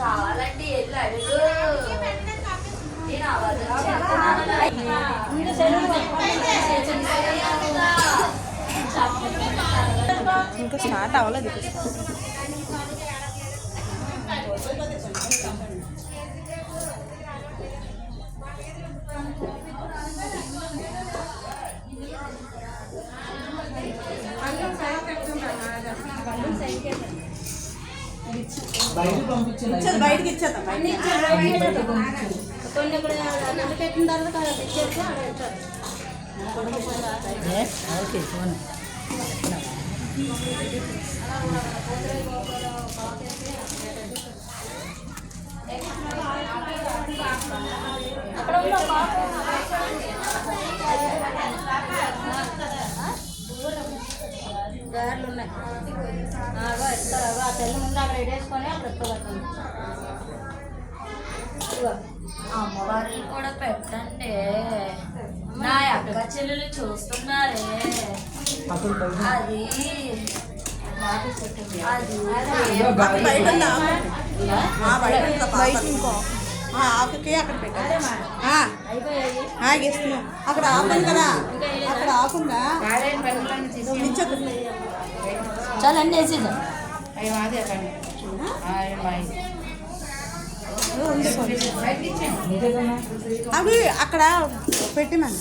కావాలంటే అడుగు. నేను ఇంకా స్టార్ట్ అవ్వలేదు. బయటకి ఇచ్చేద్దాం కొన్ని ఇక్కడ నన్ను పెట్టిన తర్వాత అక్కడ తెచ్చేసి ఆడ పెట్టారు. అక్కడ ఉన్న పాప గారెలు ఉన్నాయి. ఆ తెల్ల ముందు అక్కడ పెట్టేసుకొని అక్కడ ఇదిగో. అమ్మవారిని కూడా పెట్టండి. నా అక్క చెల్లెలు చూస్తున్నారే. అది ఆకుకి అక్కడ పెట్టాలి అక్కడ ఆపండి కదా. అక్కడ ఆకుండా అన్నీ వేసేసాం అవి అక్కడ పెట్టి మన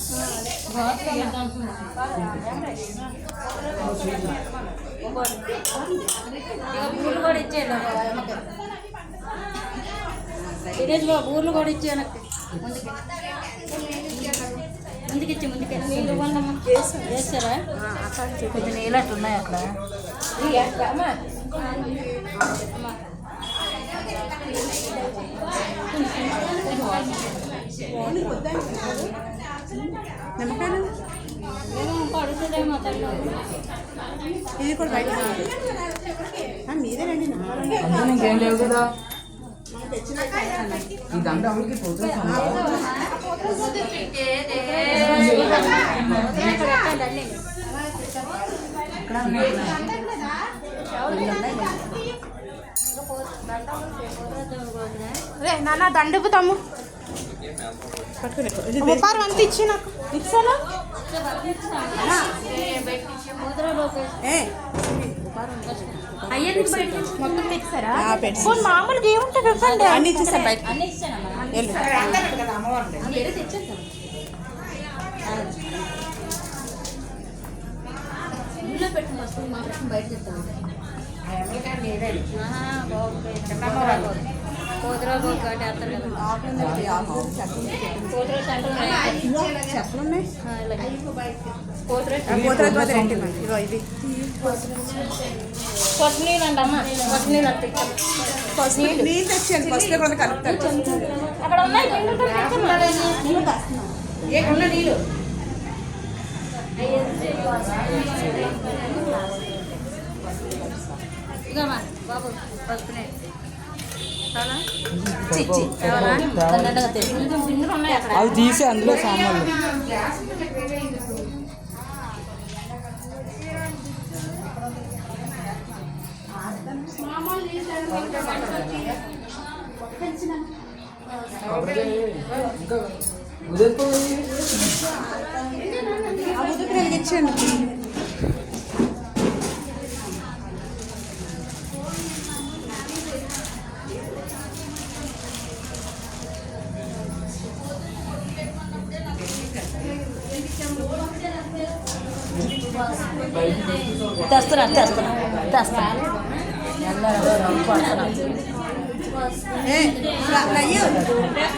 ఊర్లు కూడా ఇచ్చేయండి. విలేజ్లో ఊర్లు కూడా ఇచ్చాను ముందుకి ముందుకి ఇచ్చి ముందుకి నీళ్ళు ఇవ్వండమ్మా వేస్తారా కొంచెం నీళ్ళు అట్లా ఉన్నాయి అక్కడ. Iya, ఏమో పడుతుందేమో ఇది కూడా బయట మీదేనండి ఇంకేం లేవు కదా ఈ దండ పోతుంది రే నాన్న దండపు తమ్ము ముప్పారు అంత ఇచ్చి నాకు. ఇచ్చాను? మొత్తం మామూలుగా ఏముంటుంది ఇవ్వండి అన్ని ఇచ్చేసాను బయట. ఇంట్లో పెట్టిన వస్తువులు చెప్తాను. అక్కడ ఉన్నాయి గిన్నెలతో తెచ్చాను. నీళ్ళు బాబు పసుపు నీళ్ళు చాలా చిచ్చి కొంచెం బిందులు ఉన్నాయి అక్కడ అవి తీసి అందులో సామాన్లు ఇంకా తెస్తున్నా తెస్తున్నా తెస్తున్నా.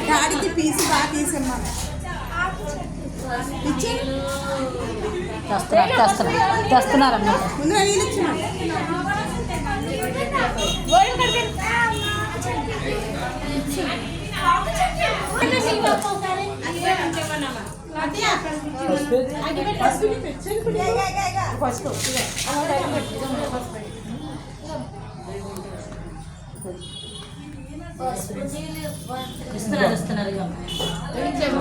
డాడీకి పీసు బాగా తీసమ్మా ఇచ్చి తెస్తున్నా తెస్తున్నా తెస్తున్నారమ్మా. ముందు ఇచ్చిన ఇస్తున్నారు ఇస్తున్నారు ఇక. తెచ్చిమని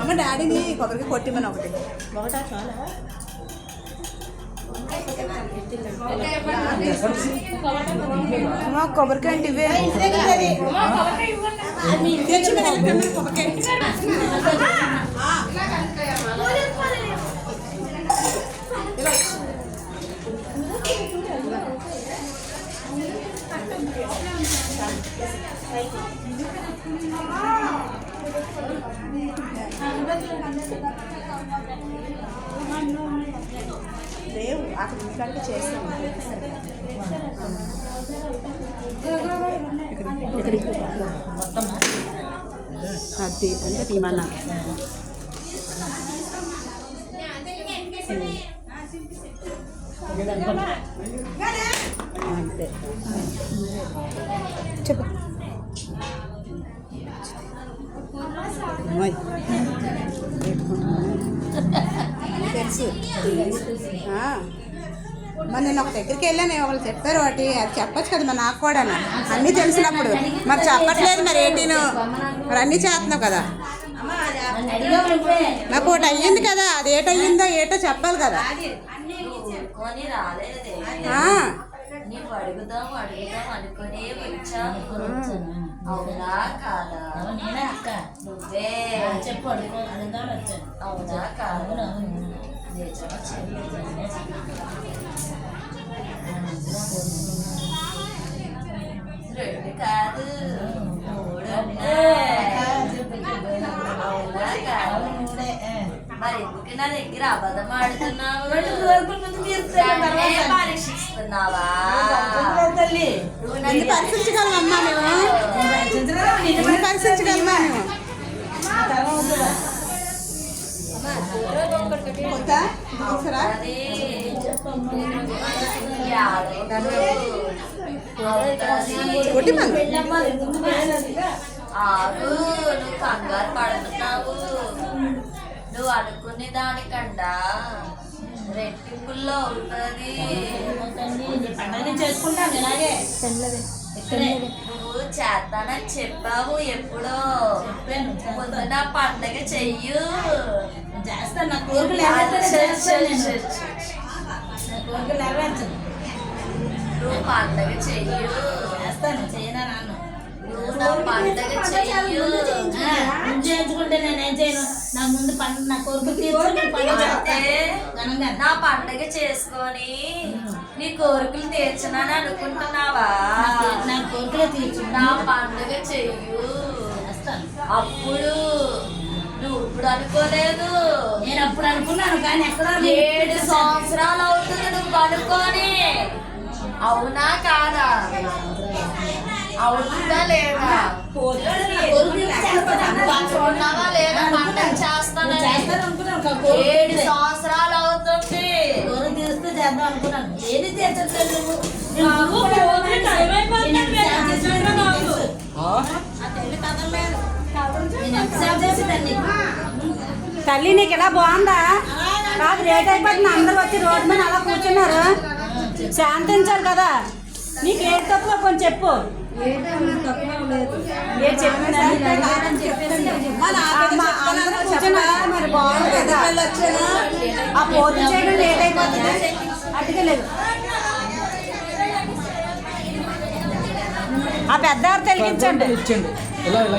అమ్మ డాడీని కొబ్బరికి కొట్టిమని ఒకటి. ఒకటా చాలా? అమ్మ కొబ్బరికాయ అంటే ఇవే. తెచ్చిమని కొబ్బరికాయ లేవు అక్కడ ఇంటికంటే చేస్తాం అది అంటే తీమన్నా అంతే మరి నేను ఒక దగ్గరికి వెళ్ళాను వాళ్ళు చెప్పారు ఒకటి అది చెప్పొచ్చు కదా మరి నాకు కూడా అన్నీ తెలిసినప్పుడు. మరి చెప్పట్లేదు మరి ఏంటిను మరి అన్నీ చేస్తున్నావు కదా. నాకు ఒకటి అయ్యింది కదా అది ఏటయ్యిందో ఏటో చెప్పాలి కదా. అడుగుదాం అడుగుదాం అవునా కాదా నేనే అక్క నువ్వే చెప్పు అడుగు అడుగుదామని వచ్చాను అవునా. కాదా. రెండు కాదు మూడు కాదా మరి ఎందుకు నా దగ్గర అబద్ధం ఆడుతున్నావు పరీక్షిస్తున్నావా నన్ను పరీక్షించగలమమ్మా మేము ఎన్ని పరీక్షించగలమా మేము కొత్త. కొట్టి ఆగు నువ్వు కంగారు పడుతున్నావు నువ్వు అనుకునే దానికండా రెట్టింపుల్లో అవుతుంది పండుగ చేసుకుంటాను ఇలాగే. ఇక్కడే. నువ్వు చేస్తానని చెప్పావు ఎప్పుడో. చెప్పాను పొద్దున పండగ చెయ్యు. చేస్తాను. నా కోరికలు నేను. నా కోరికలు నెరవేర్చను పండగ చెయ్యు. చేస్తాను చేయనా నాన్న? పండగ చెయ్యు. ముందు చేయించుకుంటే. నేనేం చేయను? నా ముందు పండు నా కోరికలు తీర్చుకుని పండుగ నా పండగ చేసుకొని నీ కోరికలు తీర్చనని అనుకుంటున్నావా? నా కోరికలు తీర్చు. నా పండగ చెయ్యు. అప్పుడు నువ్వు ఇప్పుడు అనుకోలేదు నేను అప్పుడు అనుకున్నాను కానీ ఎక్కడో ఏడు సంవత్సరాలు అవుతుంది నువ్వు అనుకోని అవునా కాదా అవుతుందా లేదా లేదా చేస్తానని చేస్తాను ఏడు సంవత్సరాలు అవుతుంది కోరిక తీస్తే చేద్దాం అనుకున్నాను ఏది తీర్చట్లేదు నువ్వు నేను తల్లి నీకు ఇలా బాగుందా? కాదు లేట్ అయిపోతుంది. అందరూ వచ్చి రోడ్డు మీద అలా కూర్చున్నారు. శాంతించాలి కదా. నీకు ఏ తక్కువ కొంచెం చెప్పు. ఏ చెప్పినా అమ్మ, అందరూ కూర్చున్నారా. మరి బాగుంది కదా. ఆ చేయడం లేట్ అయిపోతుంది. అటుకెళ్ళదు ఆ పెద్ద తెలిగించండి. ఇలా ఇలా